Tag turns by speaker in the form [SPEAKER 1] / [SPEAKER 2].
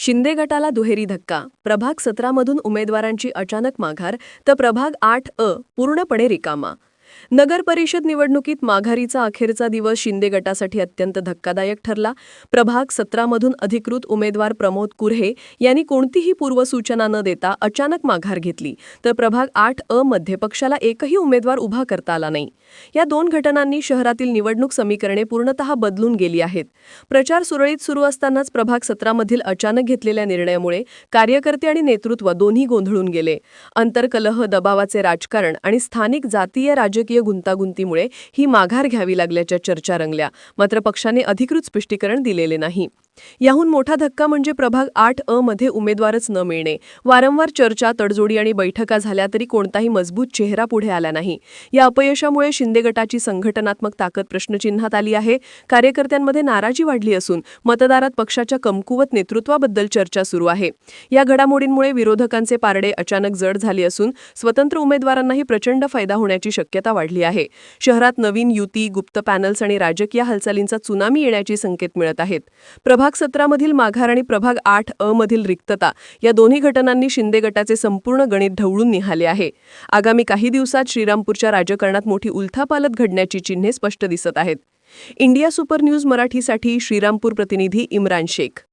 [SPEAKER 1] शिंदे गटाला दुहेरी धक्का. प्रभाग सतरामधून उमेदवारांची अचानक माघार तर प्रभाग आठ अ पूर्णपणे रिकामा. नगर परिषद निवडणुकीत माघारीचा अखेरचा दिवस शिंदे गटासाठी अत्यंत धक्कादायक ठरला. प्रभाग सत्रामधून अधिकृत उमेदवार प्रमोद कुऱ्हे यांनी कोणतीही पूर्वसूचना न देता अचानक माघार घेतली. तर प्रभाग आठ अ मध्ये पक्षाला एकही उमेदवार उभा करता आला नाही. या दोन घटनांनी शहरातील निवडणूक समीकरणे पूर्णतः बदलून गेली आहेत. प्रचार सुरळीत सुरू असतानाच प्रभाग सत्रामधील अचानक घेतलेल्या निर्णयामुळे कार्यकर्ते आणि नेतृत्व दोन्ही गोंधळून गेले. अंतर्कलह दबावाचे राजकारण आणि स्थानिक जातीय राजकीय गुंतागुंतीमुळे ही माघार घ्यावी लागल्याच्या चर्चा रंगल्या. मात्र पक्षाने अधिकृत स्पष्टीकरण दिलेले नाही. याहून मोठा धक्का म्हणजे प्रभाग आठ अ मध्ये उमेदवारच न मिळणे. वारंवार चर्चा तडजोडी आणि बैठका झाल्या तरी कोणताही मजबूत चेहरा पुढे आला नाही. या अपयशामुळे शिंदे गटाची संघटनात्मक ताकद प्रश्नचिन्हात आली आहे. कार्यकर्त्यांमध्ये नाराजी वाढली असून मतदारात पक्षाच्या कमकुवत नेतृत्वाबद्दल चर्चा सुरू आहे. या घडामोडींमुळे विरोधकांचे पारडे अचानक जड झाले असून स्वतंत्र उमेदवारांनाही प्रचंड फायदा होण्याची शक्यता वाढली आहे. शहरात नवीन युती गुप्त पॅनल्स आणि राजकीय हालचालींचा चुनामी येण्याची संकेत मिळत आहेत. प्रभाग सतरामधील माघार आणि प्रभाग आठ अ मधील रिक्तता या दोन्ही घटनांनी शिंदे गटाचे संपूर्ण गणित ढवळून निघाले आहे. आगामी काही दिवसात श्रीरामपूरच्या राजकारणात मोठी उलथापालत घडण्याची चिन्हे स्पष्ट दिसत आहेत. इंडिया सुपर न्यूज मराठीसाठी श्रीरामपूर प्रतिनिधी इम्रान शेख.